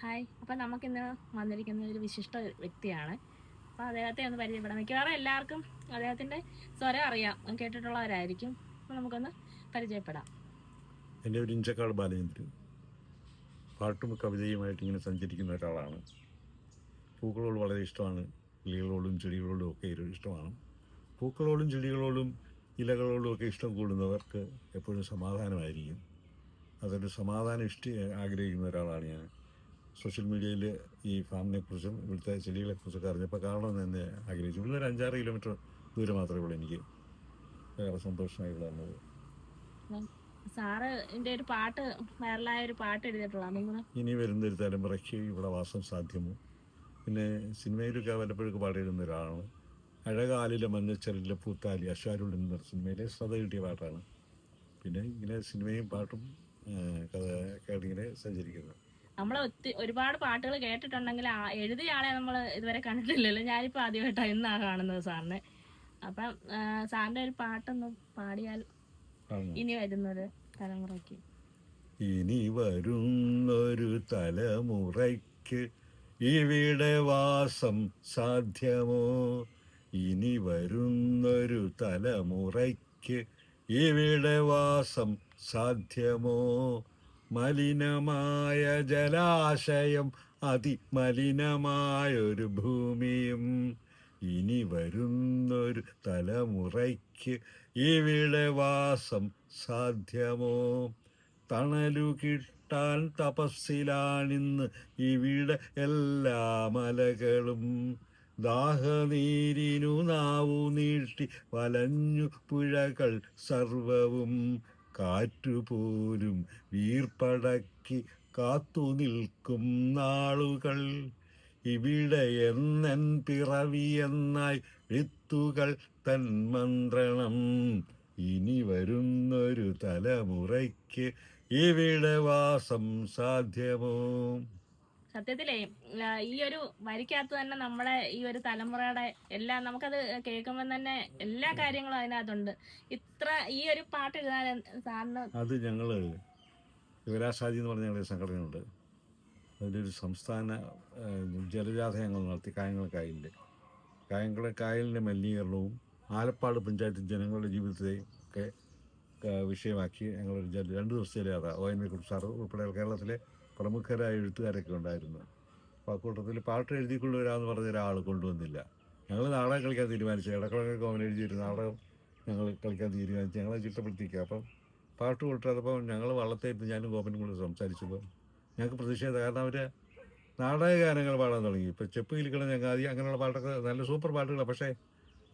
Hi. നമുക്ക് ഇന്ന് വന്നിരിക്കുന്ന ഒരു വിശിഷ്ട വ്യക്തിയാണ്. അപ്പോൾ അദ്ദേഹത്തെ ഒന്ന് പരിചയപ്പെടാം. മിക്കവാറും എല്ലാവർക്കും അദ്ദേഹത്തിന്റെ സ്വരം അറിയാം. കേട്ടിട്ടുള്ളവരായിരിക്കും. അപ്പോൾ നമുക്കൊന്ന് പരിചയപ്പെടാം. എന്റെ ഒരു ഇഞ്ചക്കാട് ബാലചന്ദ്രൻ. പാട്ടും കവിതയുമായിട്ട് ഇങ്ങനെ സഞ്ചരിക്കുന്ന ഒരാളാണ്. പൂക്കളോട് വളരെ ഇഷ്ടമാണ്. കിളികളോടും ചെടികളോടും ഒക്കെ ഇഷ്ടമാണ്. പൂക്കളോടും ചെടികളോടും ഇലകളോടും ഒക്കെ ഇഷ്ടം കൂടുന്നവർക്ക് എപ്പോഴും സമാധാനമായിരിക്കും. അതൊരു സമാധാനം ഇഷ്ടി ആഗ്രഹിക്കുന്ന ഒരാളാണ് ഞാൻ. സോഷ്യൽ മീഡിയയിൽ ഈ ഫാമിനെ കുറിച്ചും ഇവിടുത്തെ ചെടികളെക്കുറിച്ചൊക്കെ അറിഞ്ഞപ്പോൾ കാണണമെന്ന് തന്നെ ആഗ്രഹിച്ചു. ഇവിടുന്ന് ഒരു അഞ്ചാറ് കിലോമീറ്റർ ദൂരം മാത്രമേ ഉള്ളൂ എനിക്ക്. വേറെ സന്തോഷമായി വന്നത്. സാറ് ഒരു പാട്ട് വൈറലായ ഒരു പാട്ട് എഴുതിയിട്ടുള്ള ഇനി വരുന്ന ഒരു തലമുറയ്ക്ക് ഇവിടെ വാസം സാധ്യമോ? പിന്നെ സിനിമയിലൊക്കെ വല്ലപ്പോഴൊക്കെ പാടിയിരുന്ന ഒരാളാണ്. അഴകാലിലെ മഞ്ഞച്ചെറിലെ പൂത്താലി അശ്വാരുൾ എന്ന സിനിമയിലെ ശ്രദ്ധ കിട്ടിയ പാട്ടാണ്. പിന്നെ ഇങ്ങനെ സിനിമയും പാട്ടും ഒക്കെ സഞ്ചരിക്കുന്നത് നമ്മൾ ഒത്തിരി ഒരുപാട് പാട്ടുകൾ കേട്ടിട്ടുണ്ടെങ്കിൽ എഴുതിയ ആളെ നമ്മൾ ഇതുവരെ കണ്ടിട്ടില്ലല്ലോ. ഞാനിപ്പോൾ ആദ്യമായിട്ടാണ് ഇന്നാണ് കാണുന്നത് സാറിനെ. അപ്പം സാറിന്റെ സാറിന്റെ ഒരു പാട്ടൊന്ന് പാടിയാൽ ഇനി വരുന്നൊരു തലമുറയ്ക്ക്. ഇനി വരുന്നൊരു തലമുറയ്ക്ക് ഇവിടെ വാസം സാധ്യമോ? ഇനി വരുന്നൊരു തലമുറയ്ക്ക് ഇവിടെ വാസം സാധ്യമോ? മലിനമായ ജലാശയം അതിമലിനമായൊരു ഭൂമിയും ഇനി വരുന്നൊരു തലമുറയ്ക്ക് ഈ വിളവാസം സാധ്യമോ? തണലു കിട്ടാൻ തപസ്സിലാണിന്ന് ഇവിടെ എല്ലാ മലകളും ദാഹനീരിനു നാവു നീട്ടി വലഞ്ഞു പുഴകൾ സർവവും കാറ്റുപോലും വീർപ്പടക്കി കാത്തു നിൽക്കും നാളുകൾ. ഇവിടെ എന്നൻ പിറവിയെന്നായി വിത്തുകൾ തൻ മന്ത്രണം. ഇനി വരുന്നൊരു തലമുറയ്ക്ക് ഇവിടെ വാസം സാധ്യമോ? സത്യത്തിലേ ഈ ഒരു വരിക്കകത്ത് തന്നെ നമ്മുടെ ഈ ഒരു തലമുറയുടെ എല്ലാം നമുക്കത് കേൾക്കുമ്പോൾ തന്നെ എല്ലാ കാര്യങ്ങളും അതിനകത്തുണ്ട്. ഇത്ര ഈ ഒരു പാട്ട് എഴുതാൻ സാറിന് അത് ഞങ്ങൾ യുവരാജാജി എന്ന് പറഞ്ഞ ഞങ്ങളുടെ സംഘടനയുണ്ട്. അതിലൊരു സംസ്ഥാന ജലജാഥ ഞങ്ങൾ നടത്തി കായംകുളം കായലിൽ കായംകുളം കായലിന്റെ മലിനീകരണവും ആലപ്പാട് പഞ്ചായത്ത് ജനങ്ങളുടെ ജീവിതത്തെ ഒക്കെ വിഷയമാക്കി ഞങ്ങൾ രണ്ട് ദിവസത്തിലെ ജാഥ ഒ എൻ വി സാറ് ഉൾപ്പെടെ കേരളത്തിലെ പ്രമുഖരായ എഴുത്തുകാരൊക്കെ ഉണ്ടായിരുന്നു. അപ്പോൾ ആ കൂട്ടത്തിൽ പാട്ട് എഴുതിക്കൊണ്ടുവരാമെന്ന് പറഞ്ഞ ഒരാൾ കൊണ്ടുവന്നില്ല. ഞങ്ങൾ നാടകം കളിക്കാൻ തീരുമാനിച്ചു. ഇടക്കുളങ്ങൾ കോമൻ എഴുതിയൊരു നാടകം ഞങ്ങൾ കളിക്കാൻ തീരുമാനിച്ചു. ഞങ്ങളെ ചിട്ടപ്പെടുത്തിക്കുക അപ്പം പാട്ട് കൊണ്ടുവന്നപ്പോൾ ഞങ്ങൾ വള്ളത്തേറ്റ് ഞാനും ഗോപനും കൂടെ സംസാരിച്ചപ്പോൾ ഞങ്ങൾക്ക് പ്രതിഷേധം. കാരണം അവർ നാടക ഗാനങ്ങൾ പാടാൻ തുടങ്ങി. ഇപ്പോൾ ചെപ്പ് കിളിക്കണം ഞങ്ങൾ ആദ്യം അങ്ങനെയുള്ള പാട്ടൊക്കെ നല്ല സൂപ്പർ പാട്ടുകളാണ് പക്ഷേ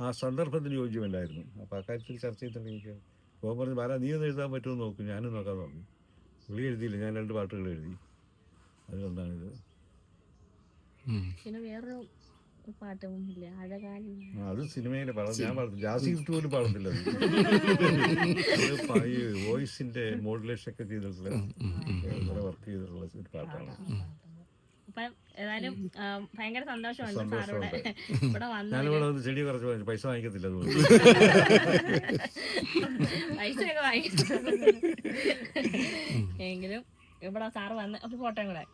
ആ സന്ദർഭത്തിന് യോജ്യമല്ലായിരുന്നു. അപ്പോൾ അക്കാര്യത്തിൽ ചർച്ച ചെയ്തിട്ടുണ്ടെങ്കിൽ ഗോപൻ പറഞ്ഞു ബാല നീ ഒന്ന് എഴുതാൻ പറ്റുമോ നോക്കും. ഞാനും നോക്കാൻ പറഞ്ഞു. പുള്ളി എഴുതിയില്ല. ഞാൻ രണ്ട് പാട്ടുകൾ എഴുതി. അതുകൊണ്ടാണിത്. പിന്നെ വേറൊരു അഴകാലി. അത് സിനിമയിലെ പാടാം. ഞാൻ പാടും ജാസി ഗിഫ്റ്റ് പോലും പാടത്തില്ല അത്. അത് പ- ഈ വോയിസിന്റെ മോഡുലേഷൻ ഒക്കെ ചെയ്തിട്ടുള്ള വർക്ക് ചെയ്തിട്ടുള്ള ഒരു പാട്ടാണ്. അപ്പം ഏതായാലും ഭയങ്കര സന്തോഷമുണ്ട്. ഇവിടെ വന്നു ചെടി കുറച്ച്. പൈസ വാങ്ങിക്കത്തില്ല പൈസയൊക്കെ എങ്കിലും ഇവിടെ സാറ് വന്ന് ഒരു ഫോട്ടോയും കൂടെ.